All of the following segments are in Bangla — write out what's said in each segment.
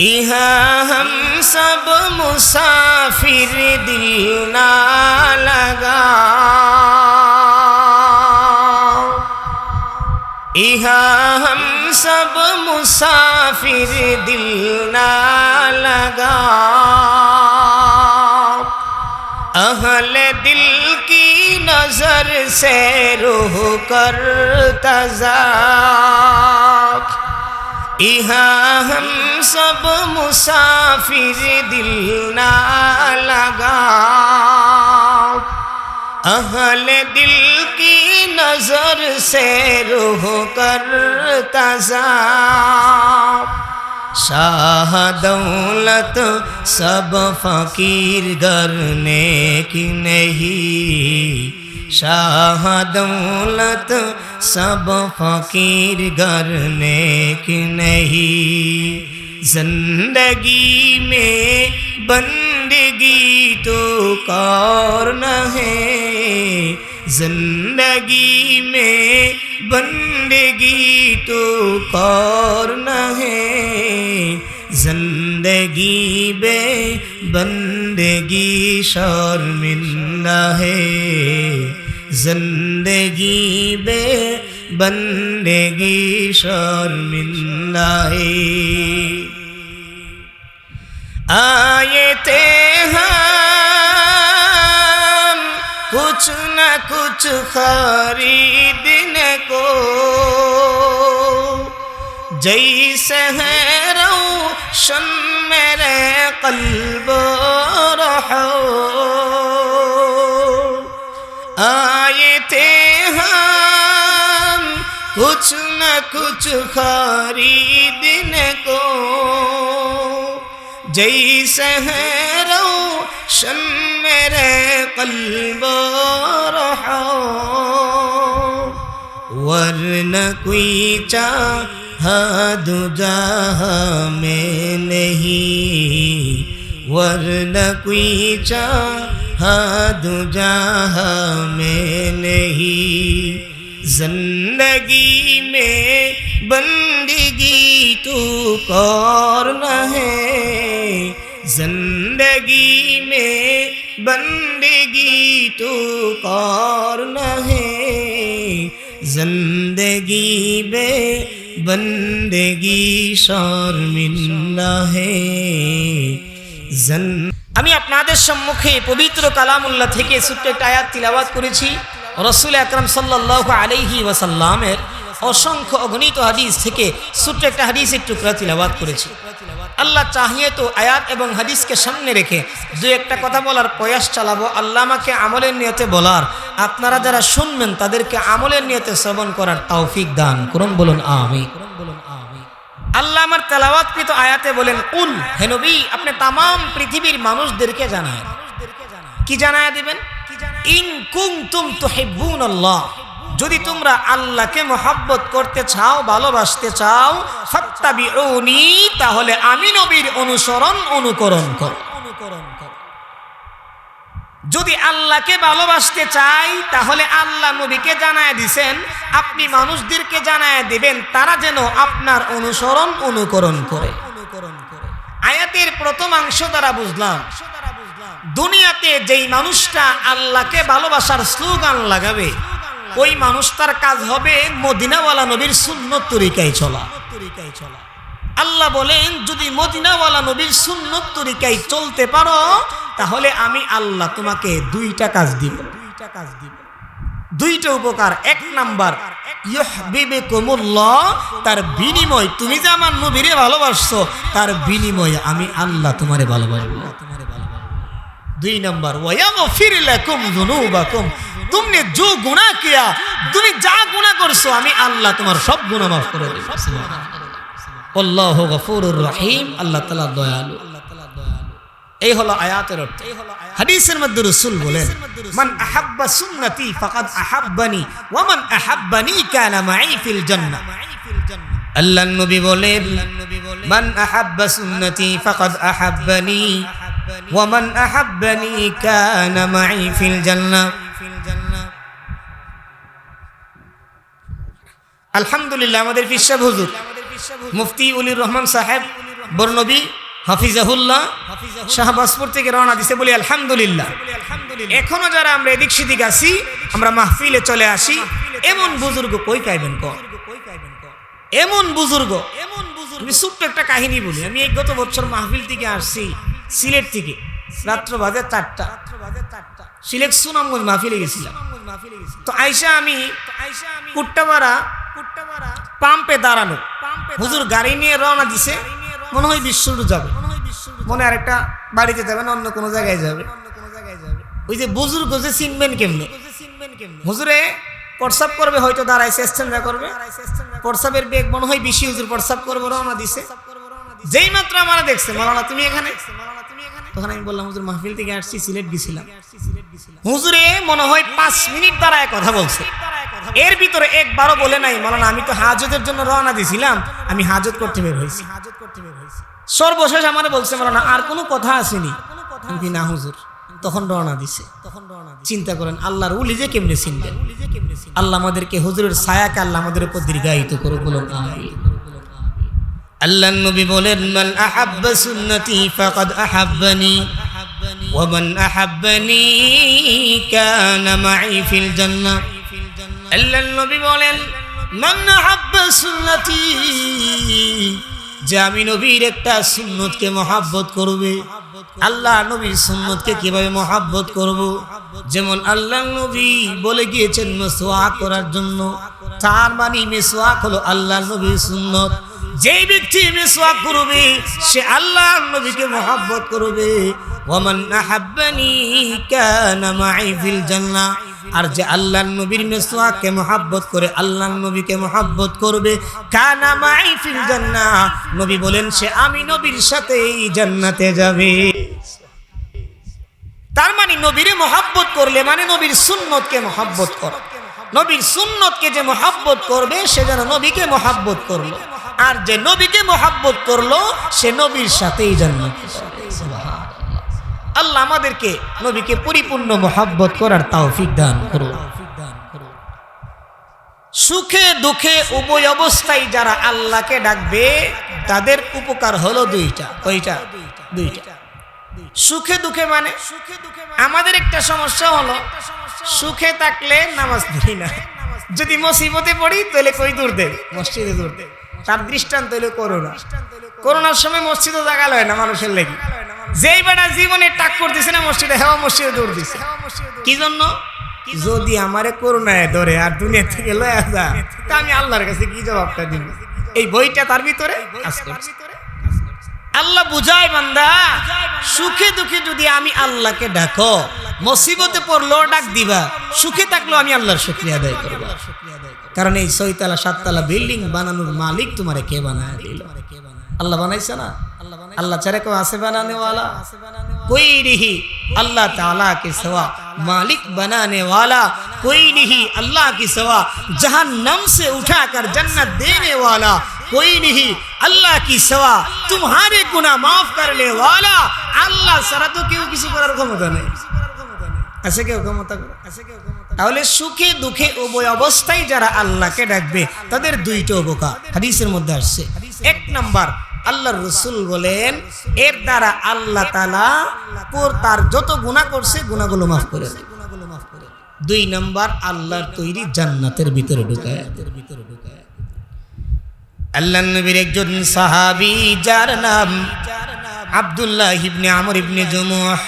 यहाँ हम सब मुसाफिर दिल ना लगा यहाँ हम सब मुसाफिर दिल ना लगा अहल दिल की नजर से रूह कर तजा یہاں ہم سب مسافر دل نہ لگا اہل دل کی نظر سے روح کر تذا شاہ دولت سب فقیر کرنے کی نہیں۔ शाह दौलत सब फकीर करने की नहीं जिंदगी में बंदगी तो कौन है जिंदगी में बंदगी तो कौन है जिंदगी बे बंदगी शर्मिंदा है জিন্দগি বে বন্দেগি শর্মিল্লাই আয়েতে হাম কুছ না কুছ খরিদনে কো জৈসে হ্যাঁ রৌশন মেরে কলব রহো نہ کچھ دن کو جیسے ہے روشن میرے قلب رہا۔ ورنہ کوئی چاہ دو جہاں میں نہیں۔ ورنہ کوئی چاہ دو جہاں میں نہیں۔ जिंदगी में बंदगी तो कौर न है जिंदगी में बंदगी तो कौर न है जिंदगी बे बंदगी शर्मिंदा है जन আমি আপনাদের সম্মুখে পবিত্র কালামুল্লাহ থেকে ছোট্ট একটা আয়াত তিলাবাত করেছি রসুল আকরম সাল্লাহ আলাইহি ওয়াসাল্লামের অসংখ্য অগণিত হাদিস থেকে ছোট্ট একটা হাদিস একটু করে তিলাবাত করেছি। আল্লাহ চাহিয়ে তো আয়াত এবং হাদিসকে সামনে রেখে দু একটা কথা বলার প্রয়াস চালাবো। আল্লাহ আমাকে আমলের নিয়তে বলার, আপনারা যারা শুনবেন তাদেরকে আমলের নিয়তে শ্রবণ করার তৌফিক দান করুন, বলুন আমি আল্লাহ আমার তেলাওয়াতকৃত আয়াতে বলেন, কুল হেনবি আপনি তাম পৃথিবীর মানুষদেরকে জানায় কি জানায় দিবেন? যদি তোমরা আল্লাহকে মহাব্বত করতে চাও, ভালোবাসতে চাও, ফাত্তাবিউনি, তাহলে আমি নবীর অনুসরণ অনুকরণ করো। অনুকরণ করো যদি আল্লাহকে ভালোবাসতে চাই, তাহলে আল্লাহ নবীকে জানায় দিছেন, আপনি মানুষদেরকে জানায় দিবেন, তারা যেন আপনার অনুসরণ অনুকরণ করে। অনুকরণ করে আয়াতের প্রথমাংশ দ্বারা বুঝলাম দুনিয়াতে যেই মানুষটা আল্লাহকে ভালোবাসার স্লোগান লাগাবে, ওই মানুষটার কাজ হবে মদিনাওয়ালা নবীর সুন্নত তরিকায় চলা। আল্লাহ বলেন, যদি মদিনাওয়ালা নবীর সুন্নত তরিকায় চলতে পারো, তাহলে আমি আল্লাহ তোমাকে দুইটা কাজ দিব। দুইটা কাজ দিব দুইটা উপকার। এক নাম্বার তার বিনিময়। তুমি যে আমার নবীরে ভালোবাসছো, তার বিনিময়ে আমি আল্লাহ তোমারে ভালোবাসবো। তোমারে দুই নম্বর তুমি যে গুণা কিয়া, তুমি যা গুণা করছ, আমি আল্লাহ তোমার সব গুণা মাফ করে দেব। আল্লাহু গফুরুর রহিম, আল্লাহ তাআলা দয়ালু। এই হলো আয়াতের অর্থ। এই হলো হাদিসের মধ্যে রাসূল বলেন, মান আহাব্বা সুন্নতি ফাকাদ আহাব্বানি, ওয়া মান আহাব্বানি কানা মাই ফিল জান্নাহ। আল্লাহর নবী বলেন, মান আহাব্বা সুন্নতি ফাকাদ আহাব্বানি ওয়া মান আহাব্বানি কানা মাই ফিল জান্নাহ আলহামদুলিল্লাহ, আমাদের পিসাব হুজুর, মুফতি উলির রহমান সাহেব বর্ণবী হাফিজাহুল্লাহ, শাহবাজপুর থেকে রওনা দিছে বলি আলহামদুলিল্লাহ। এখনও যারা আমরা এদিক সেদিক আসি আমরা মাহফিলে চলে আসি, এমন বুজুর্গ কই পাইবেন ক? এমন বুজুর্গ এমন বুজুর্গ ছোট্ট একটা কাহিনী বলি, আমি গত বছর মাহফিল থেকে আসছি সিলেট থেকে। রাত্র বাজে চারটা। সিলেট সুনামগঞ্জ মাহফিলে গেছিলাম। তো আইসা আমি কুট্টাপাড়া কুট্টাপাড়া পাম্পে দাঁড়ানো হুজুর গাড়ি নিয়ে রওনা দিছে। মনে হয় বিশ্বরু যাবে। মনে আরেকটা বাড়িতে যাবে, না অন্য কোনো জায়গায় যাবে। ওই যে বুজুর্গ যে চিনবেন কেমনে? হুজুরে প্রসাব করবে, হয়তো দাঁড়ায় স্ট্যান্ডা করবে। প্রসাবের বেগ মনে হয় বেশি হুজুর প্রসাব করব, রওনা দিছে। যেই মাত্র আমার দেখছে মালানা তুমি এখানে? তখন আমি বললাম হুজুর মাহফিল থেকে আসছি সিলেট গেছিলাম। হুজুরে মনে হয় পাঁচ মিনিট দাঁড়ায় কথা বলছে। এর ভিতরে একবারও বলে নাই মালানা আমি তো হাজতের জন্য রওনা দিছিলাম আমি হাজত করতে বের হয়েছি। হাজত করতে বের হয়েছি। সর্বশেষ আমার বলছে মালানা আর কোনো কথা আসেনি। আমি না হুজুর। তখন রওনা দিছে। তখন রওনা চিন্তা করেন আল্লাহর উলি যে কেমনে চিনবেন? আল্লাহ আমাদেরকে হুজুরের ছায়াকে আল্লাহ আমাদের উপর দীর্ঘায়িত করুক বলুন আমিন। আল্লাহ নবী বলেন, মান আহাব্বা সুন্নতি ফাকাদ আহাব্বানি ওয়ামান আহাব্বানি কানা মাই ফিল জান্নাহ আল্লাহ নবী বলেন, মান আহাব্বা সুন্নতি, যে আমি নবীর একটা সুন্নতকে মহাব্বত করবে। আল্লাহ নবীর সুন্নতকে কীভাবে মহাব্বত করব? যেমন আল্লাহ নবী বলে গিয়েছেন মেসোয়া করার জন্য। তার মানে মেসোয়াক হলো আল্লাহ নবীর সুন্নত। যেই ব্যক্তি মেসওয়াক করবে, সে আল্লাহ নবীকে মহাব্বত করবে। ওমান আহাব্বানি কানা মাই ফিল জান্নাহ। আর যে আল্লাহ নবীর মেসওয়াককে মহাব্বত করে আল্লাহ নবীকে মহাব্বত করবে, কানা মাই ফিল জান্নাহ। নবী বলেন, সে আমি নবীর সাথেই জান্নাতে যাবে। তার মানে নবীরে মহাব্বত করলে মানে নবীর সুন্নতকে মহাব্বত কর। নবীর সুন্নতকে যে মহাব্বত করবে, সে যেন নবীকে মহাব্বত করল। আর যে নবীকে মহাব্বত করল, সে নবীর সাথেই জান্নাত আল্লাহ আমাদেরকে নবীকে পরিপূর্ণ মহাব্বত করার তৌফিক দান করুন। সুখে দুঃখে উভয় অবস্থায় যারা আল্লাহকে ডাকবে, তাদের উপকার হলো দুইটা। কয়টা? দুইটা। সুখে দুঃখে মানে? সুখে দুঃখে আমাদের একটা সমস্যা হলো, সুখে থাকলে নামাজ পড়ি না। যদি মুসিবতে পড়ি, তাহলে কই দূর দে মসজিদে দূর দে তার দৃষ্টান্ত হইল করোনা করোনার সময় মসজিদে জাগাল হয় না মানুষের লেগে। যেই বেটা জীবনে টাক করতেছে না মসজিদে হেওয়া মসজিদে দৌড় দিছে। কি জন্য? যদি আমারে করোনায় ধরে আর দুনিয়া থেকে লয়ে আসা তা আমি আল্লাহর কাছে কি জবাবটা দিব? এই বইটা তার ভিতরে? আল্লাহ বুঝায় বান্দা সুখে দুঃখে যদি আমি আল্লাহকে ডাকো মুসিবতে পড়ল ডাক দিবা সুখে থাকলেও আমি আল্লাহর শুক্রিয়া আদায় করব। কারণ এই ছয়তলা، সাততলা বিল্ডিং বানানোর মালিক তোমারে কে বানায় দিল? আল্লাহ বানাইছে না? আল্লাহ চারে কেউ আছে বানানে ওয়ালা کوئی نہیں اللہ تعالیٰ کے سوا مالک بنانے والا کوئی نہیں اللہ کے سوا جہنم سے اٹھا کر جنت دینے والا کوئی نہیں اللہ کی سوا تمہارے گناہ معاف کرنے والا اللہ سرا تو کیوں کسی پر رکھو مت نہیں ایسے کیوں کم ہوتا ایسے کیوں তাহলে সুখে দুঃখে উভয় অবস্থায় যারা আল্লাহকে ডাকবে, তাদের দুইটা উপকার। হাদিসের মধ্যে আসছে। এক নাম্বার, আল্লাহর রসুল বলেন, এর দ্বারা আল্লাহ তার যত গুণা করছে গুণাগুলো মাফ করে দুই নাম্বার, আল্লাহর তৈরি জান্নাতের ভিতরে ঢুকায়। আল্লাহ নবীর একজন সাহাবি, যার নাম আব্দুল্লাহ ইবনে আমর ইবনে জমুহ।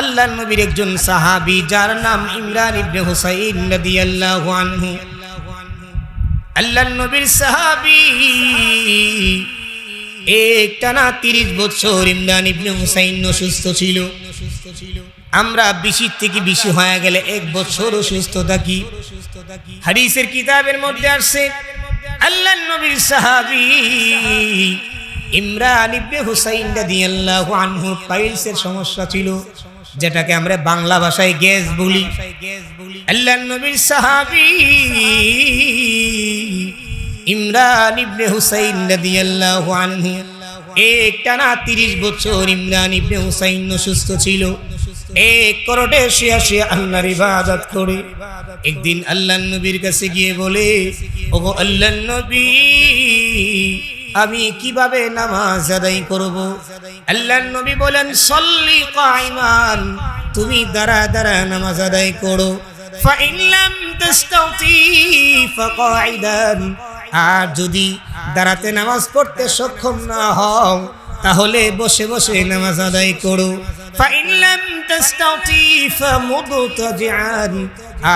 আল্লাহ নবীর একজন সাহাবি, যার নাম ইমরান ইবনে হুসাইন রাদিয়াল্লাহু আনহু। আল্লাহ নবীর সাহাবি একটানা তিরিশ বছর ইমরান ইবনে হুসাইন অসুস্থ ছিল। আমরা বেশি থেকে বেশি হয়ে গেলে এক বছর অসুস্থ থাকি হাদিসের কিতাবের মধ্যে আসছে আল্লাহ নবীর সাহাবি ইমরান ইবনে হুসাইন রাদিয়াল্লাহু আনহু, পাইলসের সমস্যা ছিল। যেটাকে আমরা বাংলা ভাষায় গ্যাস বলি। নবীর সাহাবি ইমরান ইবনে হুসাইন রাদিয়াল্লাহু আনহু। একটানা তিরিশ বছর ইমরান ইবনে হুসাইন অসুস্থ ছিল। এক করটে শুয়া শুয়া আল্লাহর ইবাদত করে। একদিন আল্লাহ নবীর কাছে গিয়ে বলে, ওগো আল্লাহ নবী, আমি কীভাবে নামাজ আদায় করব? আল্লাহ নবী বলেন, সল্লি কাইমান তুমি দ্বারা দ্বারা নামাজ আদায় করো। আর যদি দাঁড়াতে নামাজ পড়তে সক্ষম না হও, তাহলে বসে বসে নামাজ আদায় করো।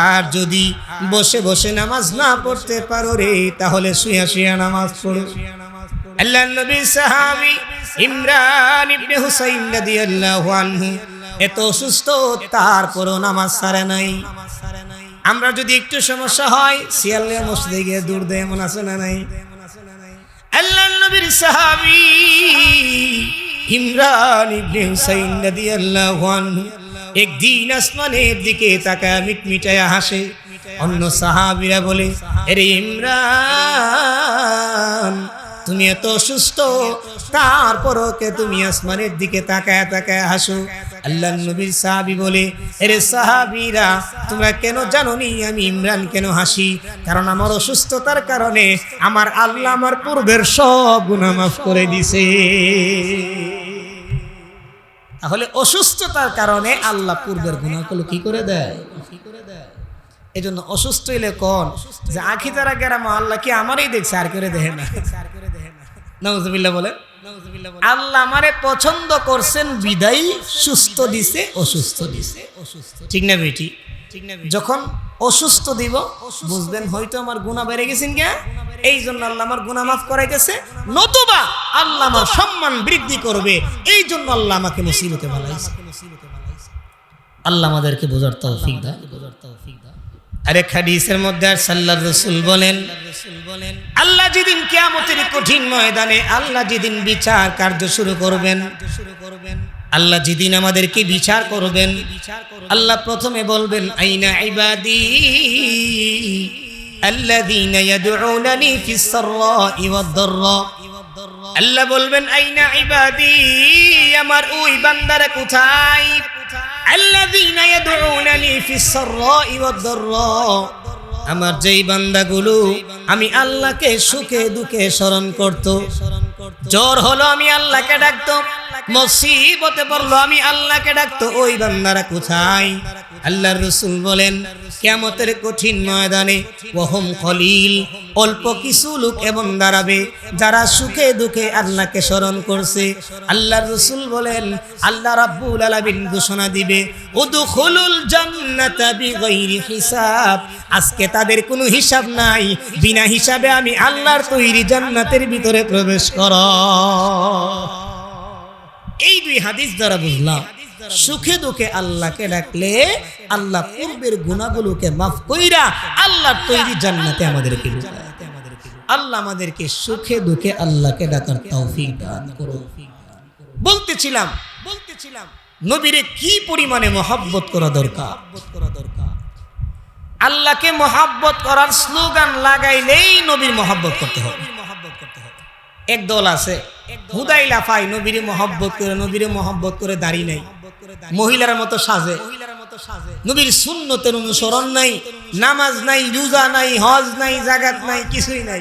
আর যদি বসে বসে নামাজ না পড়তে পারো রে, তাহলে শুয়া শুয়া নামাজ পড়ো। আল্লাহ নবী সাহাবি ইমরান ইবনে হুসাইন রাদিয়াল্লাহু আনহু এত অসুস্থ তারপরও নামাজ সারে নাই। আমরা যদি একটু সমস্যা হয় সিয়ালিয়া মসজিদে গিয়ে দূর দেয়, এমন আছে না নাই? আল্লাহ নবীর সাহাবী ইমরান ইবনে হুসাইন রাদিয়াল্লাহু আনহু একদিন আসমানের দিকে তাকায় মিটমিটায়া হাসে। অন্য সাহাবীরা বলে আরে ইমরান, তুমি এত অসুস্থ তারপরও কে তুমি আসমানের দিকে তাকায় তাকায় হাসো। আল্লাহ নবীর সাহাবি বলে, এরে সাহাবিরা, তোমরা কেন জানো নি আমি ইমরান কেন হাসি? কারণ আমার অসুস্থতার কারণে আমার আল্লাহ আমার পূর্বের সব গুনাহ মাফ করে দিছে। তাহলে অসুস্থতার কারণে আল্লাহ পূর্বের গুণাগুলো কি করে দেয়? এই জন্য অসুস্থ হইলে কন? যে আখি তারা গেরাম, আল্লাহ কি আমারই দেখছে, আর করে দেখে না। নজবিল্লা বলে আল্লাহ আমারে পছন্দ করছেন বিদায়ী সুস্থ দিছে অসুস্থ দিছে। ঠিক না বেটি? যখন অসুস্থ দিব বুঝবেন হয়তো আমার গুণা বেড়ে গেছেন কে এই জন্য আল্লাহ আমার গুণা মাফ করাইতেছে। নতুবা আল্লাহ আমার সম্মান বৃদ্ধি করবে। এই জন্য আল্লাহ আমাকে মুসিবতে ভালাইছে আল্লাহ আমাদেরকে বোঝার তৌফিক দেয় বোঝার তৌফিক আরেক হাদিসের মধ্যে আর সাল্লাহ রসুল বলেন আল্লাহ যেদিন কিয়ামতের কঠিন ময়দানে আল্লাহ যেদিন বিচার কার্য শুরু করবেন শুরু করবেন আল্লাহ যেদিন আমাদেরকে বিচার করবেন আল্লাহ প্রথমে বলবেন আইনা ইবাদি الذين يدعونني في السراء والضراء আল্লাহ বলবেন আইনা ইবাদি আমার ওই বান্দারা কোথায় আমার যেই বান্দাগুলো, আমি আল্লাহকে সুখে দুঃখে স্মরণ করত। জ্বর হলো, আমি আল্লাহকে ডাকতো। মুসিবতে পড়ল, আমি আল্লাহকে ডাকতো। ওই বান্দারা কোথায়? আল্লাহর রসুল বলেন কেমতের কঠিন ময়দানে ওহম খলিল, অল্প কিছু লোক এবং দাঁড়াবে যারা সুখে দুঃখে আল্লাহকে স্মরণ করছে। আল্লাহর রসুল বলেন, আল্লাহ রাব্বুল আলামিন ঘোষণা দিবে হিসাব। আজকে তাদের কোনো হিসাব নাই, বিনা হিসাবে আমি আল্লাহর তৈরি জান্নাতের ভিতরে প্রবেশ কর। এই দুই হাদিস দ্বারা বুঝলাম সুখে দুঃখে আল্লাহকে ডাকলে আল্লাহ পূর্বের গুণাগুলোকে মাফ কইরা আল্লাহর তৈরি জান্নাতে আমাদেরকে আল্লাহ আমাদেরকে সুখে দুঃখে আল্লাহকে ডাকার তৌফিক দান করুন। বলতেছিলাম বলতেছিলাম, নবীরে কি পরিমাণে মহাব্বত করা দরকার? করা দরকার আল্লাহকে মহাব্বত করার স্লোগান লাগাইলেই নবীর মহাব্বত করতে হবে। মহাব্বত করতে হবে এক দল আছে হুদাই লাফাই নবীরে মহব্বত করে, নবীরে মহব্বত করে দাঁড়িয়ে নাই। মহিলার মতো সাজে। নবীর সুন্নতের অনুসরণ নাই নামাজ নাই রোজা নাই হজ নাই জাগাত নাই কিছুই নাই।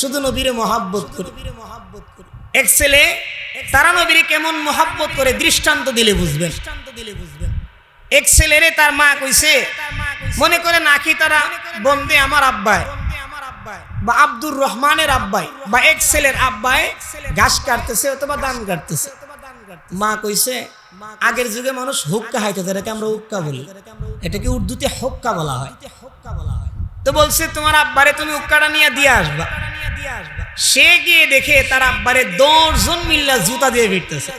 শুধু নবীরে মহাব্বত করে। এক ছেলে তারা নবীরে কেমন মহাব্বত করে দৃষ্টান্ত দিলে বুঝবেন। এক ছেলেরে তার মা কইছে মনে করে নাকি তারা বন্দে আমার আব্বায় বা আব্দুর রহমানের আব্বাই বা এক ছেলের আব্বাই ঘাস কাটতেছে। অথবা দান কাটতেছে। মা কইছে আগের যুগে মানুষ হুক্কা হাইতে যেটাকে আমরা হুক্কা বলি। এটাকে উর্দুতে হক্কা বলা হয়। তো বলছে তোমার আব্বারে তুমি উক্কাটা নিয়ে দিয়ে আসবা। সে গিয়ে দেখে তার আব্বারে দশজন মিল্লা জুতা দিয়ে ভিড়তেছে।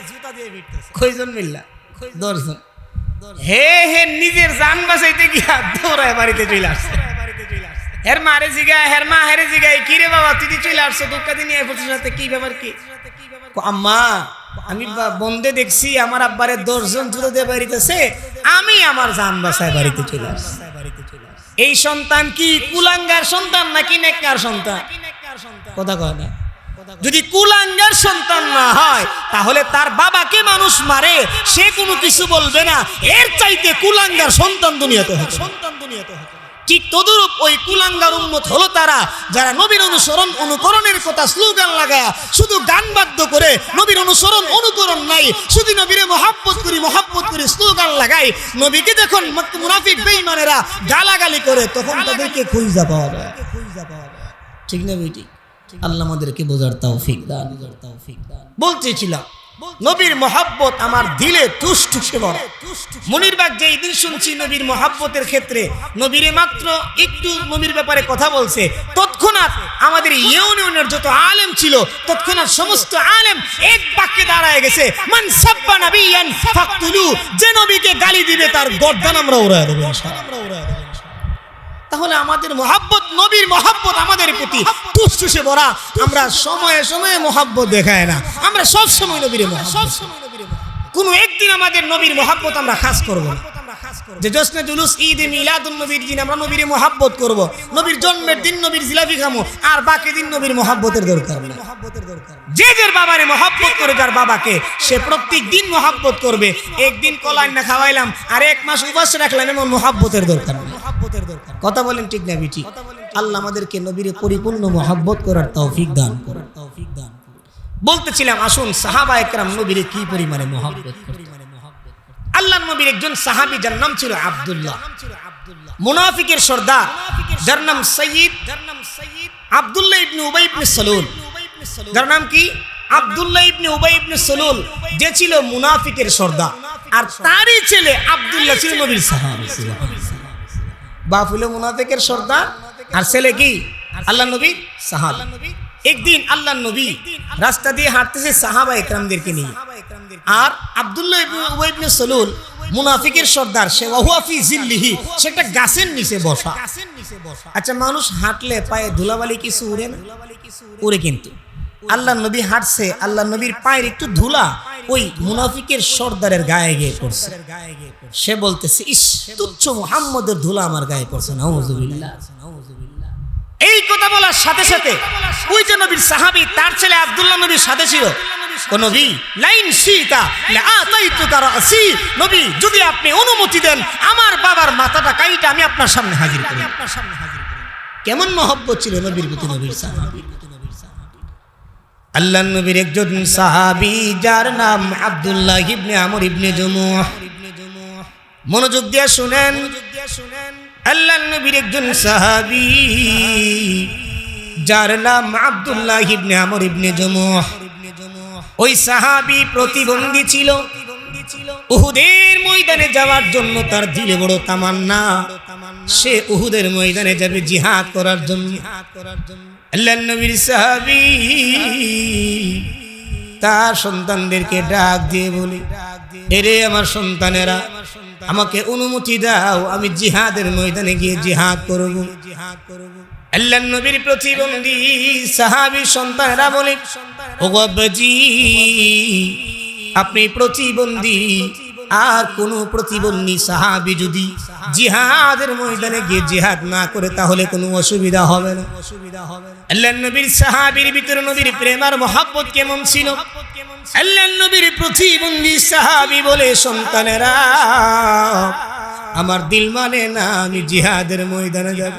কয়জন মিল্লা? দশজন। হে হে নিজের জান বাঁচাইতে গিয়া দৌড়ায় বাড়িতে চলে আসছে। হের মারে জিগায় হের মা হেরে জিগায় কি রে বাবা তুই চলে আসছো দুঃখা দিন এফোর্সের সাথে কি ব্যাপার কো, আম্মা আমি বা- বন্দে দেখছি, আমার আব্বারে দশজন জুতো দিয়ে বাড়িতেছে আমি আমার জান বাসায় বাড়িতে চলে আসছি। এই সন্তান কি কুলাঙ্গার সন্তান নাকি নেককার সন্তান? কথা কয় না। যদি কুলাঙ্গার সন্তান না হয়, তাহলে তার বাবাকে মানুষ মারে, সে কোনো কিছু বলবে না। এর চাইতে কুলাঙ্গার সন্তান দুনিয়াতে সন্তান দুনিয়াতে ঠিক তদুরূপ ওই কুলাঙ্গার উন্মত হলো তারা যারা নবীর অনুসরণ অনুকরণের কথা স্লোগান লাগায় শুধু গান বাদ্য করে নবীর অনুসরণ অনুকরণ নাই শুধু নবীরে মহাব্বত করি মহাব্বত করি স্লোগান লাগাই নবীকে যখন মুনাফিক বেঈমানেরা গালাগালি করে তখন তাদেরকে খুঁজা পাওয়া যায়। ঠিক না বেটি আল্লাহ আমাদেরকে বোঝার বোঝার তৌফিক দান। বলতেছিলাম নবীর মহাব্বত আমার দিলে টুসে বড় মনির বাগ যেই দিন শুনছি নবীর মহাব্বতের ক্ষেত্রে নবীরে মাত্র একটু নবীর ব্যাপারে কথা বলছে। তৎক্ষণাৎ আমাদের ইউনিয়নের যত আলেম ছিল তৎক্ষণাৎ সমস্ত আলেম এক বাক্যে দাঁড়ায় গেছে মান সাব্বা নাবিয়ান ফাকতুলু যে নবীকে গালি দিবে তার গর্দান আমরা উড়ায় দেবো ইনশাআল্লাহ। তাহলে আমাদের মহাব্বত, নবীর মহাব্বত আমাদের প্রতি। টুসটুসে ভরা। আমরা সময়ে সময়ে মহাব্বত দেখায় না। আমরা সব সময় নবীর সব সময় কোনো একদিন আমাদের নবীর মহাব্বত আমরা খাস করব না। যে জশ্নে জুলুস ঈদ মিলাদুল নবীর দিন আমরা নবীর মহাব্বত করব। নবীর জন্মের দিন নবীর জিলাপি খামো আর বাকি দিন নবীর মহাব্বতের দরকার নেই। যে যার বাবারে মহাব্বত করে যার বাবাকে সে প্রত্যেক দিন মহাব্বত করবে। একদিন কলাই না খাওয়াইলাম আর এক মাস উপাস রাখলাম এমন মহাব্বতের দরকার দরকার কথা বলেন ঠিক না বিটি? আল্লাহ আমাদেরকে নবীরে পরিপূর্ণ মহাব্বত করার তৌফিক দান করার তৌফিক দান। বলতেছিলাম আসুন সাহাবা একরাম নবীরে কি পরিমাণে মহাব্বত করতেন আল্লাহ নবীর একজন সাহাবী যার নাম ছিল আব্দুল্লাহ। মুনাফিকের সর্দার, যার নাম সঈদ যার আব্দুল্লাহ ইবনে উবাই ইবনে সালুল। যার নাম কি? আব্দুল্লাহ ইবনে উবাই ইবনে সালুল, যে ছিল মুনাফিকের সর্দার। আর তারই ছেলে আব্দুল্লাহ ছিল নবীর সাহাবী। বাপ হলো মুনাফিকের সর্দার, আর ছেলে কি? আল্লাহ নবী সাহাবা। একদিন আল্লাহ নবী রাস্তা দিয়ে হাঁটতেছে সাহাবা একরামদেরকে নিয়ে। আর আব্দুল্লাহ সলুল মুনাফিকের সর্দার, সে ওয়াহুয়াফি জিল্লিহি, সে একটা গাছের নিচে বসা। আচ্ছা মানুষ হাঁটলে পায়ে ধুলাবালি কিছু উড়ে না? উড়ে কিন্তু। আল্লাহ নবী হাঁটছে আল্লাহ নবীর পায়ের একটু ধুলা ওই মুনাফিকের সর্দারের গায়ে গিয়ে পড়ছে। সে বলতেছে, ইস, তুচ্ছ মুহাম্মদের ধুলা আমার গায়ে পড়ছে, নাউজুবিল্লাহ। এই কথা বলার সাথে সাথে ওই যে নবীর সাহাবী, তার ছেলে আব্দুল্লাহ নবীর সাথে ছিল। ও নবী, লাইন রাসি। নবী, যদি আপনি অনুমতি দেন, আমার বাবার মাথাটা কাইটা আমি আপনার সামনে হাজির করি। আপনার সামনে হাজির করি কেমন ছিল নবীর প্রতি নবীর নবীর একজন যার নাম ইবনে আমর ইবনে জমুহ। মনোযোগ দিয়ে শুনেন। আল্লাহ নবীর একজন সাহাবী, যার নাম আব্দুল্লাহ ইবনে আমর ইবনে জমুহ। ওই সাহাবি প্রতিবন্ধী ছিল। উহুদের ময়দানে যাওয়ার জন্য তার দিলে বড় তামান্না। সে উহুদের ময়দানে যাবে জিহাদ করার জন্য। সাহাবী তার সন্তানদেরকে ডাক দিয়ে বলে, এরে আমার সন্তানেরা, আমাকে অনুমতি দাও, আমি জিহাদের ময়দানে গিয়ে জিহাদ করব। আল্লাহ নবীর প্রতিবন্ধী সাহাবীর সন্তানেরা বলে, ও আব্বাজি আপনি প্রতিবন্ধী, আর কোন প্রতিবন্ধী সাহাবি যদি জিহাদের ময়দানে গিয়ে জিহাদ না করে, তাহলে কোনো অসুবিধা হবে না। অসুবিধা হবে আল্লাহ নবীর সাহাবীর ভিতরে নবীর প্রেম আর মহাব্বত কেমন ছিল? আল্লাহ নবীর প্রতিবন্ধী সাহাবি বলে, সন্তানেরা, আমার দিল মানে না, আমি জিহাদের ময়দানে যাব।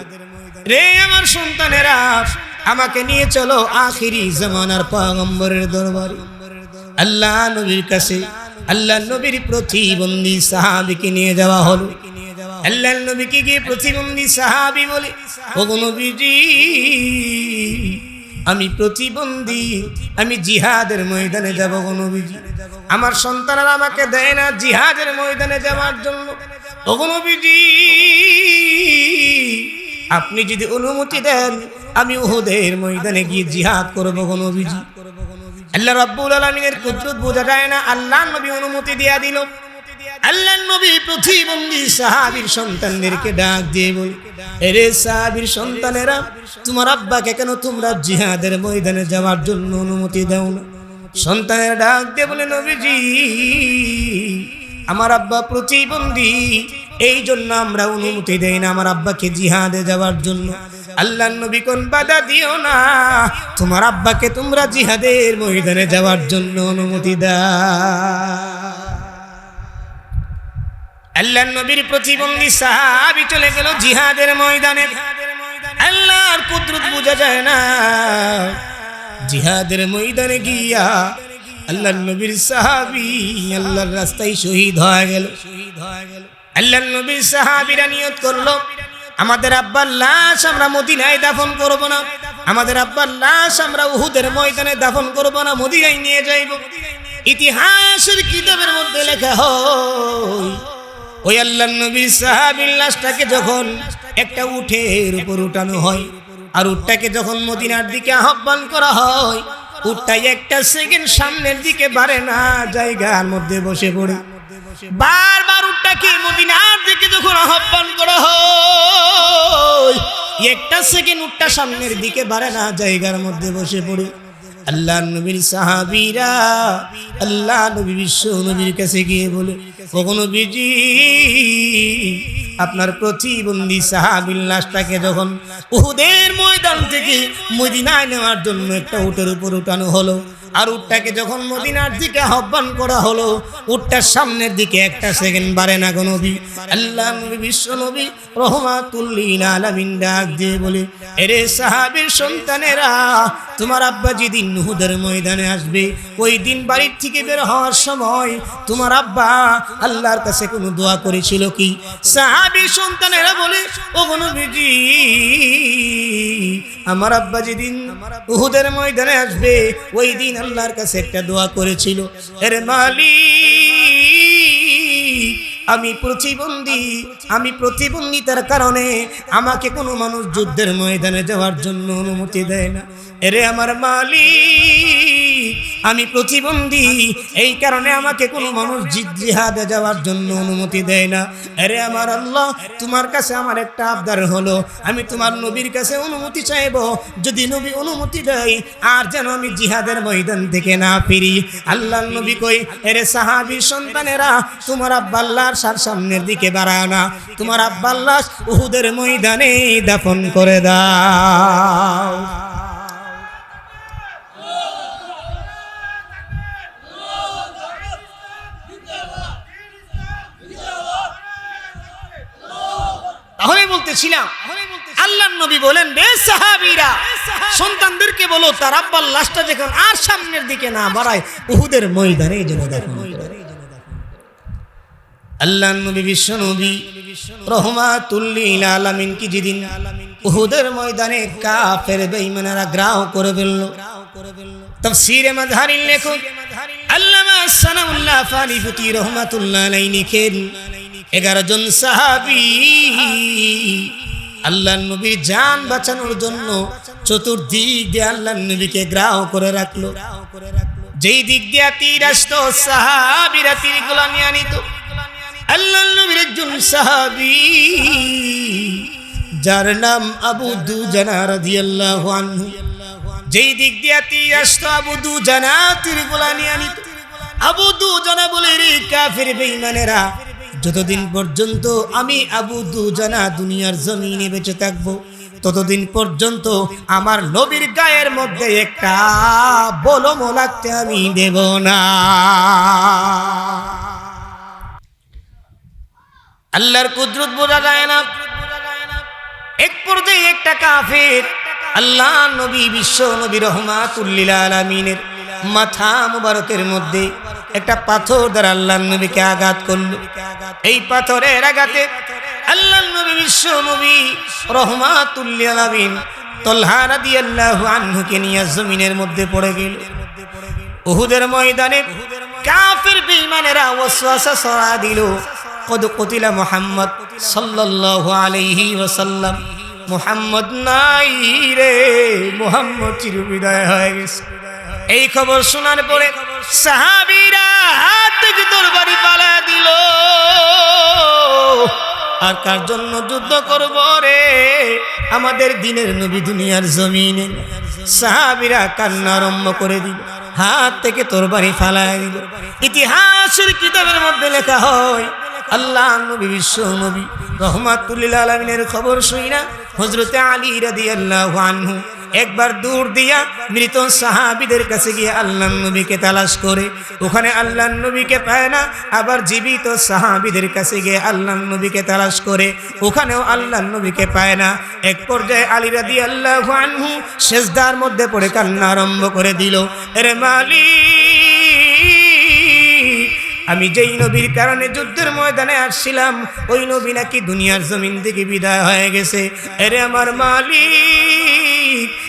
রে আমার সন্তানেরা, আমাকে নিয়ে চলো আখিরি জামানার পয়গম্বরের দরবারে। আল্লাহ নবীর কাছে, আল্লাহ নবীর প্রতিবন্ধী সাহাবিকে নিয়ে যাওয়া হলো। আল্লাহ নবীকে গিয়ে প্রতিবন্ধী সাহাবি বলে, ও নবীজি, আমি প্রতিবন্ধী, আমি জিহাদের ময়দানে যাব গো নবীজি। আমার সন্তানরা আমাকে দেয় না জিহাদের ময়দানে যাওয়ার জন্য। ও গো নবীজি আপনি যদি অনুমতি দেন, আমি উহুদের ময়দানে গিয়ে জিহাদ করব গো নবীজি। আল্লাহ রাব্বুল আলামিনের কুদরত বোঝা যায় না, আল্লাহ নবী অনুমতি দিয়া দিল। আল্লাহ নবী প্রতিবন্ধী সাহাবীর সন্তানদেরকে ডাক দিয়ে বল, এরে সাহাবীর সন্তানেরা, তোমার আব্বাকে কেন তোমরা জিহাদের ময়দানে যাওয়ার জন্য অনুমতি দাও না? সন্তানের ডাক দিয়ে বলে, নবীজি, আমার আব্বা প্রতিবন্ধী এই জন্য আমরা অনুমতি দেই না আমার আব্বাকে জিহাদে যাওয়ার জন্য। আল্লাহ নবী কোন বাধা দিও না। তোমার আব্বাকে তোমরা জিহাদের ময়দানে যাওয়ার জন্য অনুমতি দা আল্লাহ নবীর প্রতিবন্ধী সাহাবি চলে গেল জিহাদের ময়দানে। আল্লাহর কুদরত বোঝা যায় না। জিহাদের ময়দানে গিয়া আল্লাহ নবীর সাহাবি আল্লাহর রাস্তায় শহীদ হয়ে গেল শহীদ হয়ে গেল। আল্লাহ নবীর সাহাবিরা নিয়ত করল, আমাদের আব্বার লাশ আমরা মদিনায় দাফন করব না, আমাদের আব্বার লাশ আমরা উহুদের ময়দানে দাফন করব না, মদিনায় নিয়ে যাইব। ইতিহাসের কিতাবের মধ্যে লেখা হয়, ওই আল্লাহ নবীর সাহাবির লাশটাকে যখন একটা উঠের উপর উঠানো হয়, আর উটটাকে যখন মদিনার দিকে আহ্বান করা হয়, উটটাই একটা সেকেন্ড সামনের দিকে বাড়ে না জায়গার মধ্যে বসে পড়ে। বারবার উটটাকে মদিনার দিকে যখন আহ্বান করা হয়, একটা সেকেন্ড উটটা সামনের দিকে বাড়ে না, জায়গার মধ্যে বসে পড়ে। আল্লাহ নবীর সাহাবীরা, আল্লাহ নবী বিশ্ব নবীর কাছে গিয়ে বলে কখনো বিজি আপনার প্রতিবন্ধী সাহাবিল লাশটাকে যখন উহুদের ময়দান থেকে মদিনায় নেওয়ার জন্য একটা উটের উপর উঠানো হলো আর উটটাকে যখন মদিনার দিকে আহ্বান করা হলো, উটটার সামনের দিকে একটা সেকেন্ড বাড়ে না গো নবী? আল্লাহ নবী, বিশ্ব নবী, রহমাতুল্লিল আলামিন ডাক দিয়ে বলে, এরে সাহাবীর সন্তানেরা, তোমার আব্বা যেদিন নুহুদের ময়দানে আসবে, ওই দিন বাড়ির থেকে বের হওয়ার সময় তোমার আব্বা আল্লাহর কাছে কোনো দোয়া করেছিল কি? সাহাবীর সন্তানেরা বলে, ও নবীজি, আমার আব্বা যেদিন উহুদের ময়দানে আসবে, ওই দিন আল্লাহর কাছে একটা দোয়া করেছিল। এর মালি আমি প্রতিবন্ধী, আমি প্রতিবন্ধিতার কারণে আমাকে কোনো মানুষ যুদ্ধের ময়দানে যাওয়ার জন্য অনুমতি দেয় না। এরে আমার মালিক আমি প্রতিবন্ধী। এই কারণে আমাকে কোনো মানুষ জিহাদে যাওয়ার জন্য অনুমতি দেয় না। আরে আমার আল্লাহ, তোমার কাছে আমার একটা আবদার হলো। আমি তোমার নবীর কাছে অনুমতি চাইব। যদি নবী অনুমতি দেয়, আর যেন আমি জিহাদের ময়দান থেকে না ফিরি। আল্লাহ নবী কই, এরে সাহাবীর সন্তানেরা, তোমার আব্বাল্লার সার সামনের দিকে বাড়ায় না। তোমার আব্বাল্লাহ উহুদের ময়দানে দাফন করে দাও। তাহলে বলতেছিলাম আল্লাহ নবী বলেন, বে সাহাবীরা, সন্তানদেরকে বলো, তার আব্বার লাশটা যখন আর সামনের দিকে না বাড়ায়, উহুদের ময়দানে যেন দেখো। আল্লাহ নবী বিশ্ব নবী রহমাতুল্লিল আলামিন কি যেদিন উহুদের ময়দানে কাফের গ্রাহ করে ফেলল। তাফসীরে লেখক আল্লামা সানাউল্লাহ রহমাতুল্লাহ আলাইহি লিখেন এগারো জন সাহাবি। আল্লাহ নবীর জান বাঁচানোর জন্য চতুর্দিক দিয়ে আল্লাহ নবীকে গ্রাহ করে রাখল। যেই দিক দিয়ে তীর আসতো, সাহাবিরা তীরগুলা নিয়ে আনিত আল্লাহ নবীর একজন সাহাবি, যার নাম আবু দুজানা রাদিয়াল্লাহু আনহু। যেই দিক দিয়ে তীর আসতো, আবু দুজানা তীরগুলা নিয়ে আনিত আবু দুজানা বলে, রে কাফির বেঈমানেরা যতদিন পর্যন্ত আমি আবু দুজানা দুনিয়ার জমিনে বেঁচে থাকব, ততদিন পর্যন্ত আমার নবীর গায়ের মধ্যে একটা বলম লাগতে আমি দেব না। আল্লাহর কুদরত বোঝা যায় না। এক পর্যায়ে একটা কাফের আল্লাহ নবী বিশ্ব নবী রহমাতুল্লিল আলমিনের মাথা মুবারকের মধ্যে একটা পাথর দ্বারা আল্লাহ নবীকে আঘাত করল। এই পাথরের আঘাতে আল্লাহ নবী বিশ্ব নবী রহমাতুল্লিল আলমিন তল্হা রাদিয়াল্লাহু আনহুকে নিয়ে জমিনের মধ্যে পড়ে গেল। উহুদের ময়দানে কাফের বেঈমানেরা ওয়াসওয়াসা ছড়া দিল। কদ কতিলা মুহাম্মদ সাল্লাল্লাহু আলাইহি ওয়াসাল্লাম। মুহাম্মদ নাই রে মুহাম্মদ চিরবিদায় হয়ে গেছে। এই খবর শোনার পরে সাহাবীরা হাত থেকে তরবারি পালা দিল। আর কার জন্য যুদ্ধ করব রে? আমাদের দিনের নবী দুনিয়ার জমিনে। সাহাবীরা কান্না আরম্ভ করে দিল। হাত থেকে তরবারি ফালাই দিল। ইতিহাসের কিতাবের মধ্যে লেখা হয়, আল্লাহ নবী বিশ্ব নবী রহমাতুল্লিল আলমিনের খবর শুই না হজরতে আলী রাদি আল্লাহ একবার দূর দিয়া মৃত সাহাবিদের কাছে গিয়ে আল্লাহ নবীকে তালাশ করে। ওখানে আল্লাহ নবীকে পায় না, আবার জীবিত সাহাবিদের কাছে গিয়ে আল্লাহ নবীকে তালাশ করে। ওখানেও আল্লাহ নবীকে পায় না। এক পর্যায়ে আলী রাদি আল্লাহ শেষদার মধ্যে পড়ে কান্না আরম্ভ করে দিল, এরে মালিক, আমি যেই নবীর কারণে যুদ্ধের ময়দানে আসছিলাম, ওই নবী নাকি দুনিয়ার জমিন থেকে বিদায় হয়ে গেছে। এরে আমার মালিক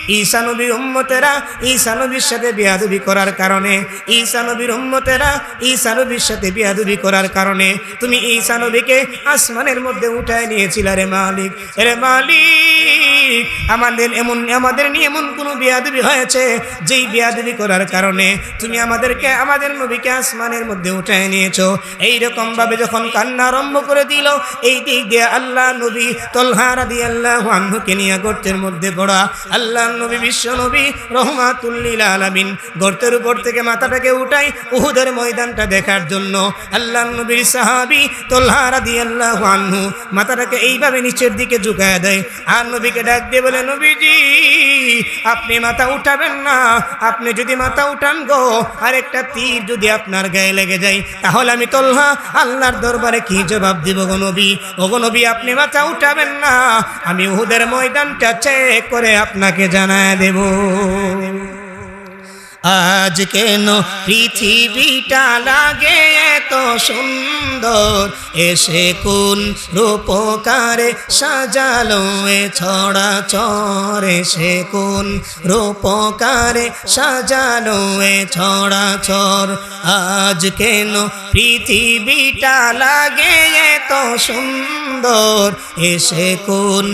ঈসা নবীর উম্মতেরা ঈশানবীর সাথে বিয়াদুবি করার কারণে ঈশানবীর উম্মতেরা ঈশানবীর সাথে বিয়াদুবি করার কারণে তুমি ঈশানবীকে আসমানের মধ্যে উঠায় নিয়েছিল রে মালিক। রে মালিক! আমাদের এমন, আমাদের নিয়ে এমন কোনো বিয়াদবি হয়েছে, যেই বিয়াদবি করার কারণে তুমি আমাদেরকে, আমাদের নবীকে আসমানের মধ্যে উঠায় নিয়েছো। এইরকম ভাবে যখন কান্না আরম্ভ করে দিল, এই দিক দিয়ে আল্লাহ নবী তলহারা দিয়ে আল্লাহ আহ্নকে নিয়ে গর্তের মধ্যে পড়া আল্লাহ নবী, বিশ্ব নবী, রহমাতুল্লিল আলামিন, গর্তের উপর থেকে মাথাটাকে উঠাই উহুদের ময়দানটা দেখার জন্য। আল্লাহ নবীর সাহাবি তলহারা দিয়ে আল্লাহ আহ্নু মাথাটাকে এইভাবে নিচের দিকে ঝুঁকায় দেয়। আর নবীকে ডাক দিয়ে বলে নবীজি, আপনি মাথা উঠাবেন না। আপনি যদি মাথা উঠান গো, আরেকটা তীর যদি আপনার গায়ে লেগে যায়, তাহলে আমি তোল্লা আল্লাহর দরবারে কি জবাব দিব গো নবী? গো নবী, আপনি মাথা উঠাবেন না। আমি উহুদের ময়দানটা চেক করে আপনাকে জানায় দেব। আজ কেন পৃথিবীটা লাগে এত সুন্দর? এসে কোন রূপকারে সাজালো এ ছড়া চর? এসে কোন রূপকারে সাজালো এ ছড়া চর? আজ কেন পৃথিবীটা লাগে এত সুন্দর? এসে কোন